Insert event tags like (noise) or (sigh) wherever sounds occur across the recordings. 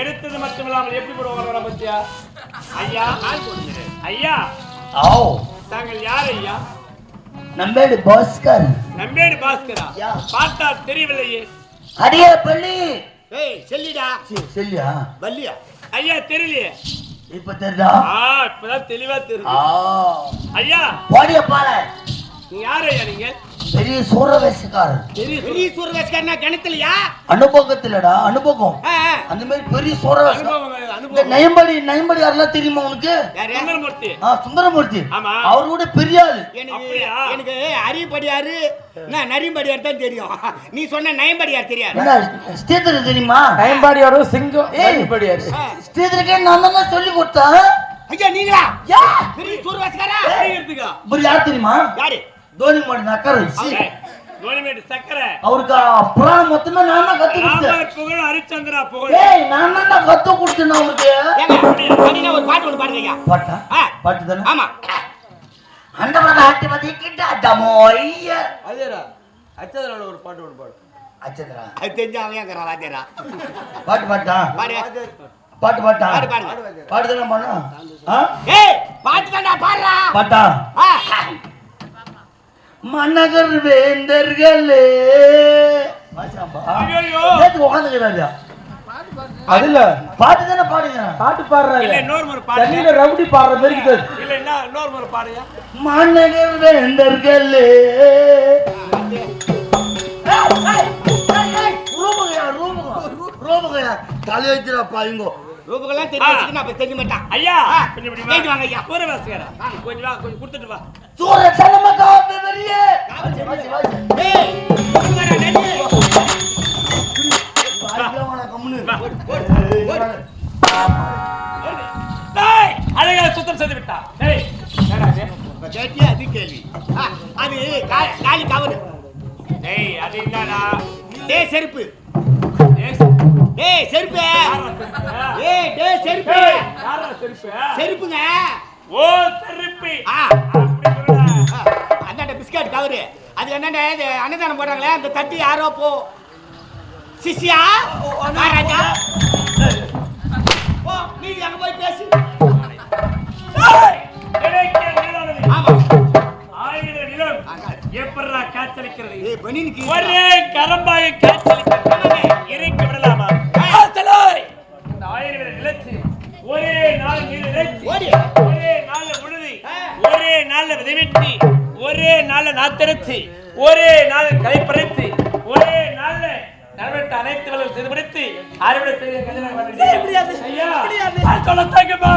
எடுத்தது மட்டும் இல்லாமல் எப்படி போடுவாங்க பத்தியா? ஐயா? ஐயா? தாங்கள் யார் ஐயா? நம்பேடு பாஸ்கர். நம்பேடு பாஸ்கரா. பார்த்தா தெரியவில்லையே. அடியே பள்ளி. ஏய் செல்லிடா. செல்லியா? வள்ளியா? ஐயா தெரியலையே. இப்ப தெரியுதா? ஆ இப்பதான் தெளிவா ஆ தெரியுது ஐயா. போடிய பால நீங்க யார் ஐயா நீங்க? பெரிய சூரவேசக்காரர் பெரிய சூரவேஸ்கர்னா கிணத்துலயா? அனுபவத்திலடா அனுபவம். அந்த மாதிரி பெரிய சூரவேசம் நயம்படி நயம்படி யாரெல்லாம் தெரியுமா உனக்கு? சுந்தரமூர்த்தி. ஆ சுந்தரமூர்த்தி. ஆமா. அவரு கூட பெரிய ஆளு எனக்கு அரியப்படியாரு என்ன நரிம்படியார் தான் தெரியும். (laughs) நீ சொன்ன நயம்படியார் தெரியாது. என்ன ஸ்ரீதர் தெரியுமா? நயம்பாடியாரோ சிங்கம் ஆ. ஸ்ரீதருக்கே நான் தான் சொல்லி கொடுத்தேன். ஐயா நீங்களா? யா! பெரிய இவர் யார் தெரியுமா? யாரு? மொத்தமே நான் தான் கத்து கொடுத்தேன் ராமர் புகழ் ஹரிச்சந்திரா புகழ் ஏய் நான் தான் கத்து கொடுத்தேன் அவருக்கு ஏங்க அப்படின்னா ஒரு பாட்டு ஒன்று பாடுங்க பாட்டா. பாட்டு தானே ஆமா அண்டவரத ஆட்டி மதி கிட்டாட்டமோ ஐயா அதேடா அச்சதனோட ஒரு பாட்டு ஒன்று பாடு அச்சந்திரா அது தெரிஞ்சு அவன் வாத்தியாரா பாட்டு பாட்டா பாடு பாட்டு பாட்டா பாடு பாடு பாட்டு தானே பண்ணா ஆ ஏய் பாட்டு தான்டா பாடுறா பாட்டா ஆ. மன்னகர் வேந்தர்களே. உட்காந்துக்கிறாரு அதுல பாட்டு தானே பாடுங்க பாட்டு தண்ணியில ரவுடி பாடுற மாதிரி மன்னகர் வேந்தர்களே. ரூபகையா ரூபகம் ரூபகையா. தலை வைக்கிறா பாருங்கோ ரூபகெல்லாம் தெரிஞ்சு தெரிஞ்ச மாட்டான். ஐயா கொஞ்சம் வாங்க ஐயா. கூற வாசிக்கிறா கொஞ்சம் வா கொஞ்சம் கொடுத்துட்டு வா. சூர சலம காவல் பெரிய வாசி வாசி வாசி ஏய் ரூபகடா நெல்லு. பாடிக்கலாம் கம்முனு. டேய் அழகா சுத்தம் செய்து விட்டா. அது கேள்வி. ஆ, அது காலி கவரு. டேய் அது என்னடா? டேய் செருப்பு. டேய், செருப்பு? ஏய் டேய் செருப்பு? செருப்புங்க. ஓ செருப்பு. ஆ. Biscuit cover. அது என்னென்ன அன்னதானம் போடுறாங்களே அந்த தட்டி யாரோ போ. சிஷ்யா? மகாராஜா ஓ நீ அங்க போய் பேசு. எப்படிடா காய்ச்சலிக்கிறது ஒரே கரம்பாக காய்ச்சலிக்கிறது இறக்கி விடலாமா? இந்த ஆயிரம் நிலத்து ஒரே நாள் நீர் நாள்ல நாத்தெடுத்து ஒரே நாள் களைப்பறைத்து ஒரே நாள்ல நடைபெற்ற அனைத்து வேலையும் செய்து முடித்து அறுவடை செய்ய கல்யாணம் பண்ணி முடியாது. ஐயா முடியாது. அது சொல்ல தாங்கம்மா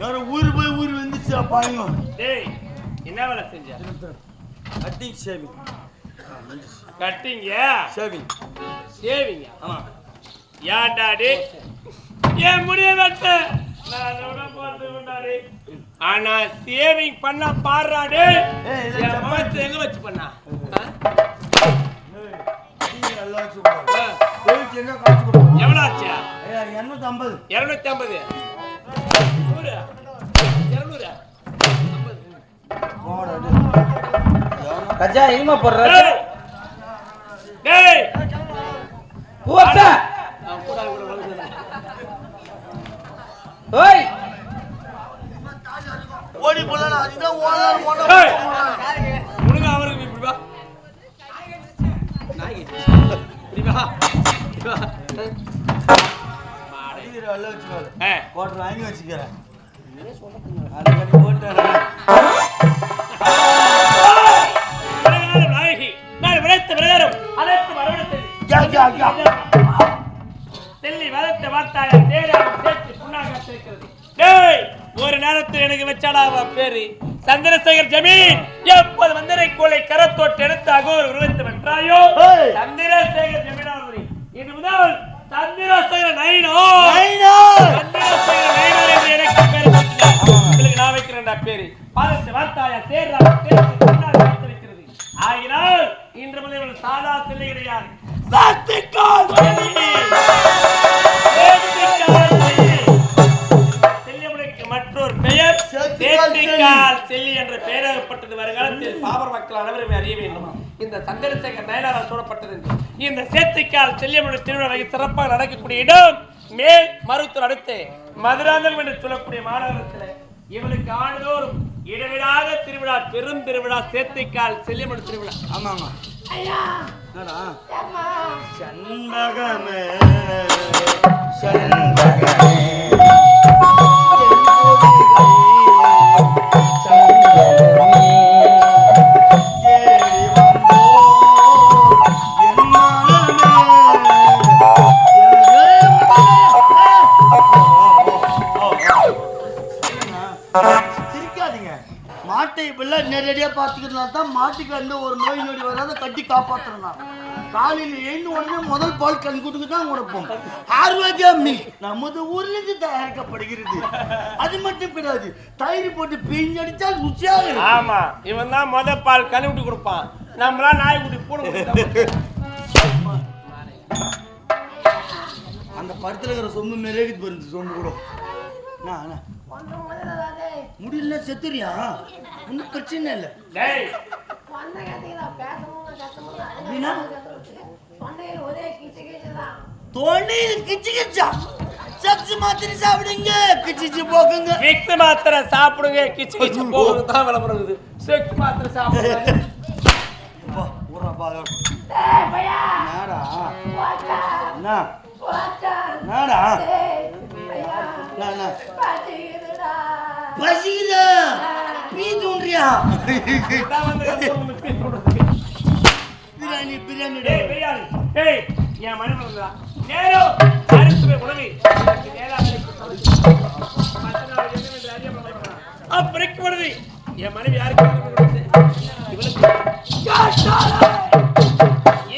யாரும் ஊரு போய் ஊர் வந்துச்சு பாருங்க டேய் என்ன வேலை செஞ்ச? கட்டிங் ஷேவிங் கட்டிங்க ஷேவிங் சேவிங்க ஆமா. ஏன்டா டேய்? ஏன் முடிய வெட்ட நான் அதோட போறது கொண்டாடி ஆனா சேவிங் பண்ண பாடுறா டேய். ஏய், இல்ல, என் சப்பா- முகத்தை எங்க வச்சு பண்ணா? நல்லா வச்சு ஐம்பது இருநூத்தி ஐம்பது நூறு. இருநூறு. போடா கஜா எங்கம்மா போடுற. டேய். ஓய். ஓடி போலாம் அதுதான் ஓடலாம். ஓடலாம் உனக்கு அவருக்கு இப்படி வா. நாய். இப்படி வா. இப்படி வா. வாங்கி வச்சுக்கிறேன். நாயகி நான் விளைத்த பிரகாரம் அனைத்து. செல்லி. வளர்த்த வார்த்தாய சேர்த்து புண்ணாக டேய் ஒரு நேரத்தில் எனக்கு வச்சாடா அவன் பேரு? சந்திரசேகர் ஜமீன். எப்போது வந்தரை கோலை கரத்தோட்டு எடுத்து அகோர் உருவத்தை வென்றாயோ. சந்திரசேகர் ஜமீனானவரே இது முதல் சந்திரசேகர நைனோ பாதத்தை வார்த்தாய சேர்றாக ஆகினால் இன்று முதல் இவர்கள் சாதா சிலை கிடையாது சக்திக்கால் மற்றொரு பெயர் செல்லி என்ற பெயராகப்பட்டது வருங்காலத்தில் பாபர் மக்கள் அனைவரும் அறிய வேண்டுமா? இந்த சந்திரசேகர் நயனாரால் சூழப்பட்டது இந்த சேத்திக்கால் செல்லியமுடைய திருவிழாவை சிறப்பாக நடக்கக்கூடிய மேல் மருத்துவர் அடுத்து. மதுராந்தகம் என்று சொல்லக்கூடிய மாநகரத்தில் இவனுக்கு ஆண்டுதோறும் இடவிடாத திருவிழா பெரும் திருவிழா சேத்திக்கால் செல்லியம்மன் திருவிழா என்னடா சண்பகமே சண்பகமே தேடி மாட்டை இப்பெல்லாம் நேரடியாக பார்த்துக்கிறதுனால தான் மாட்டுக்கு வந்து ஒரு நோய் நொடி வராத கட்டி காப்பாற்றுறோம் காலையில் எழுந்து உடனே முதல் பால் கண் கொடுக்கு தான் கொடுப்போம் ஆரோக்கியம் மில்க் நமது ஊர்லேருந்து தயாரிக்கப்படுகிறது. அது மட்டும் கிடையாது தயிர் போட்டு பிஞ்சடித்தால் ருச்சியாக இருக்கும். ஆமா இவன் தான் முத பால் கழுவிட்டு கொடுப்பான். நம்மளா நாய்க்குட்டி போட அந்த படத்துல இருக்கிற சொம்பு இருக்குது பாரு சொம்பு கூட. அண்ணா. முடியல செத்துறியா? ஒன்றும் பிரச்சனை இல்லை. தொண்டையில் கிச்சு கிச்சா? சச்சு மாத்திரை சாப்பிடுங்க கிச்சிச்சு போக்குங்க. விக்ஸ் மாத்திரை சாப்பிடுங்க கிச்சு கிச்சு போகுது தான் விளம்பரம் மாத்திரை சாப்பிடுங்க. என்னடா? வாடா பீ தூண்டியா பிரியாணி பிரியாணி. டேய் பிரியாணி. டேய் என் மனைவி வந்தா. நேரோ அரிசி உணவு எனக்கு என் மனைவி யாருக்கு இவளுக்கு.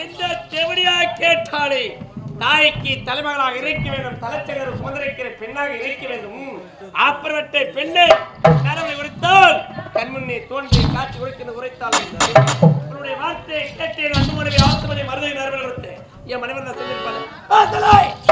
எந்த தேவடியா கேட்டாலே? தாய்க்கு தலைமகளாக இருக்க வேண்டும் தலைச்சகர் சுதந்திரிக்கிற பெண்ணாக இருக்க வேண்டும். ஆப்பரவட்டை பெண்ணை கடவுளை உரைத்தால் கண்முன்னே தோன்றி காட்சி உரைக்கிற உரைத்தால் உன்னுடைய வார்த்தையை கேட்டேன் அன்பு மனைவி ஆத்துமனை மருதை நேரம் என் மனைவர் நான் செஞ்சிருப்பாங்க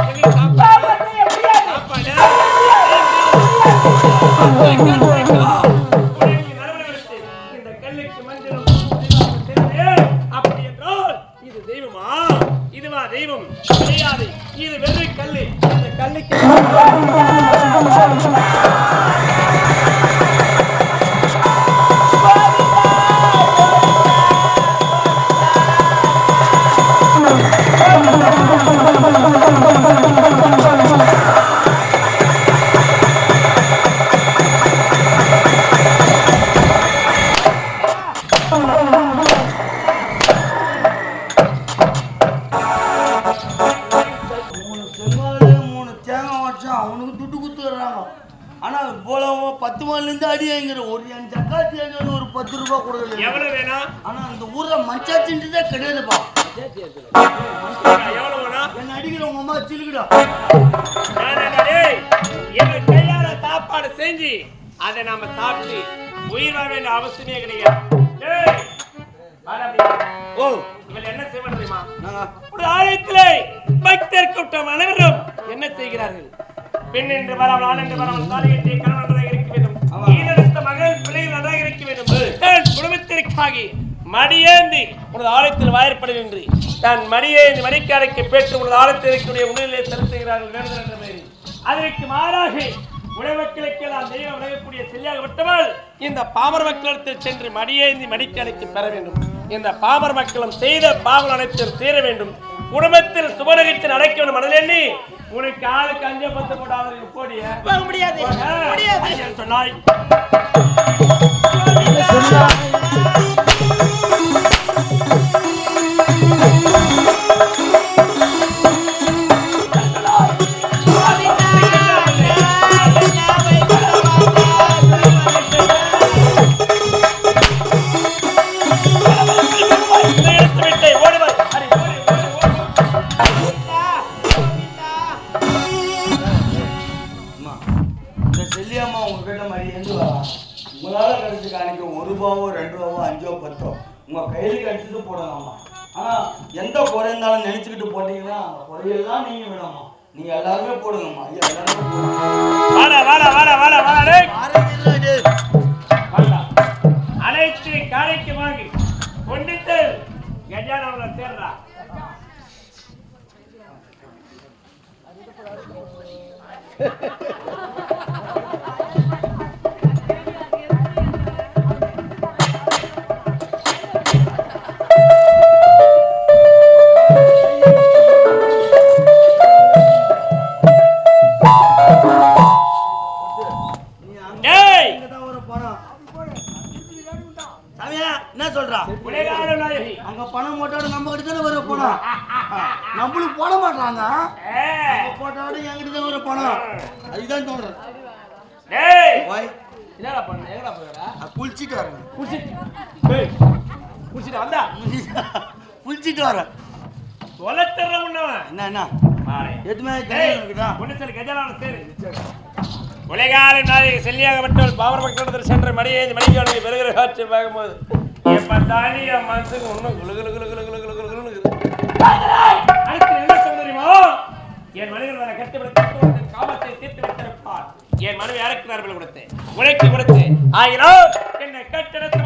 ஆனா அந்த ஊர்ல மஞ்சாச்சின்றதே கிடையாதுப்பா. என்ன அடிக்கிற உங்க அம்மா சிலுக்குடா. எங்க கையால சாப்பாடு செஞ்சு அதை நாம சாப்பிட்டு உயிர் வாழ வேண்டிய அவசியமே கிடையாது. ஓ. இவள் என்ன தெரியுமா? நாங்க ஒரு ஆலயத்திலே பக்தர் கூட்டம் அனைவரும் என்ன செய்கிறார்கள்? பெண் என்று வராமல் ஆண் என்று வராமல் தாலி கட்டிய கணவன் நன்றாக இருக்க வேண்டும். ஈனெடுத்த மகள் பிள்ளைகள் நன்றாக இருக்க வேண்டும். குடும்பத்திற்காக மடியேந்தி உனது ஆலயத்தில் வாயற்படுகின்றி தன் மடியேந்தி மடிக்காரைக்கு பெற்று உனது ஆலயத்தில் இருக்கக்கூடிய உணவிலே செலுத்துகிறார்கள் வேண்டுதல் என்ற பெயரில். அதற்கு மாறாக உழவக்களுக்கெல்லாம் தெய்வம் விலகக்கூடிய செல்லியாக விட்டவள் இந்த பாமர் மக்களிடத்தில் சென்று மடியேந்தி மடிக்கலைக்கு பெற வேண்டும். இந்த பாமர் மக்களும் செய்த பாவம் அனைத்தும் தீர வேண்டும். குடும்பத்தில் சுபநகத்தில் நடக்க வேண்டும் மனதில் எண்ணி உனக்கு ஆளுக்கு அஞ்சு பத்து போட்டாவது போடிய. முடியாது. சொன்னாய். இந்த போடுறீங்களா அந்த புடவையெல்லாம் நீங்க வேணாமா நீங்க எல்லாருமே போடுங்கம்மா. ஐயா எல்லாருமே அனைத்து காலைக்கு வாங்கி கொண்டுட்டு கஜானவரை சேர்றா Ha (laughs) ha ha. நம்ம போட்டோட என்கிட்ட வர பணம். அதுதான் ஓய் என்னடா பண்ண எங்கடா நான் குளிச்சிட்டு வரேன். ஏய், குடிச்சிட்டு வந்தா? குளிச்சிட்டு வரேன். தொலைத்தர்ற முன்னவன் என்ன என்ன? எதுவுமே டேய், கையில் இருக்குதா ஒண்ணு சரி கஜாலான சரி. உலகால நாயகி செல்லியாகப்பட்டவள் பாவர பக்கத்தில் சென்ற மடியை மணிக்கான பெருகிற காட்சி பார்க்கும்போது எப்ப தானி என் மனசுக்கு ஒன்றும் குளு குளு குளு குளு குளு குளு குளு குளுன்னு என் மனைவி வர கட்டுப்படுத்த தீர்த்து வைத்திருப்பார். என் மனைவி இறக்கிறார்கள் கொடுத்து? உழைக்கு கொடுத்து. ஆயிரம் என்னை கட்டிடத்தை